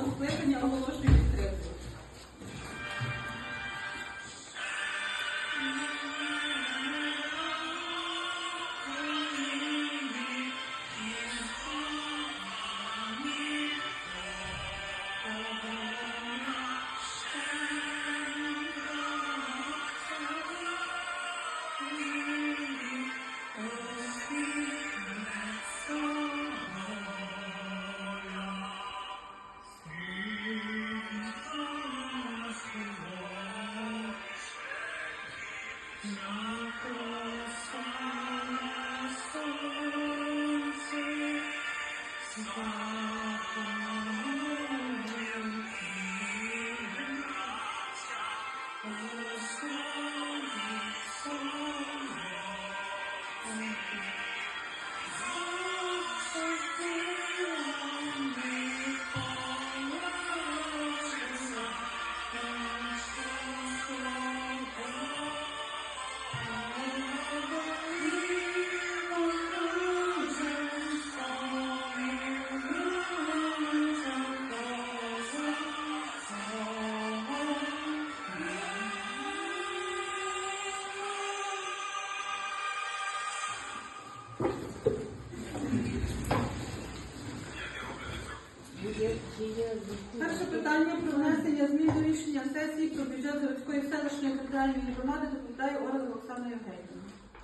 скликання оголошую Oh, Перше питання про внесення змін до рішення сесії про бюджет Заводської селищної територіальної громади доповідає Ольга Оксана Євгенівна.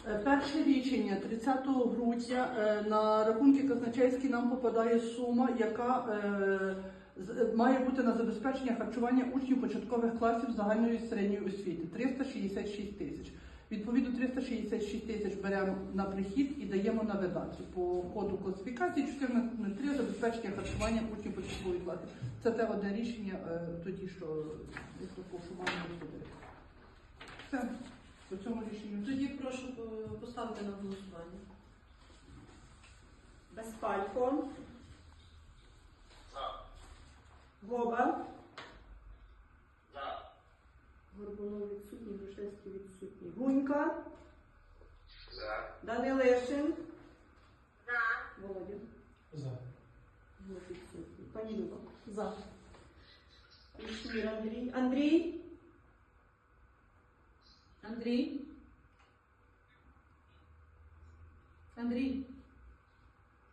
Е, Перше рішення 30 грудня е, на рахунки казначейські нам попадає сума, яка е, має бути на забезпечення харчування учнів початкових класів загальної середньої освіти 366 тисяч. Відповідно, 366 тисяч беремо на прихід і даємо на видатки по ходу класифікації 14.03 забезпечення харчування учнів початкових класів. Це те одне рішення е, тоді, що як то по шуманню розходили. Все по цьому рішенню. Тоді прошу е, поставити на голосування. Безпалько. Гоба. Горбунов відсутній, Грушевський відсутній. Гунька. Данилишин. Володя. За. Володя відсутній. Пані Люба. За. Вишнір Андрій. Андрій. Андрій. Андрій.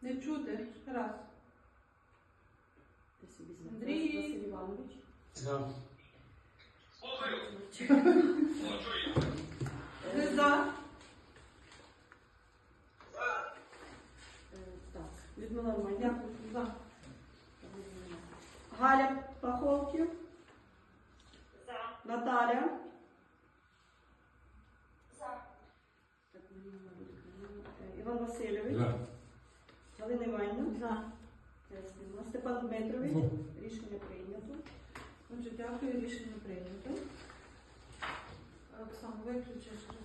Не чути. Раз. Ти собі Андрій. Василь Іванович. За. Ви за. Е, Так, Людмила Романівна. Дякую. За. Галя Паховків. Наталя. Так, Марія Марівна. Е, Іван Васильович. За. Галина Іванівна. За. Степан Дмитрович. Рішення прийнято. Отже, дякую, рішення прийнято. Оксана, виключиш.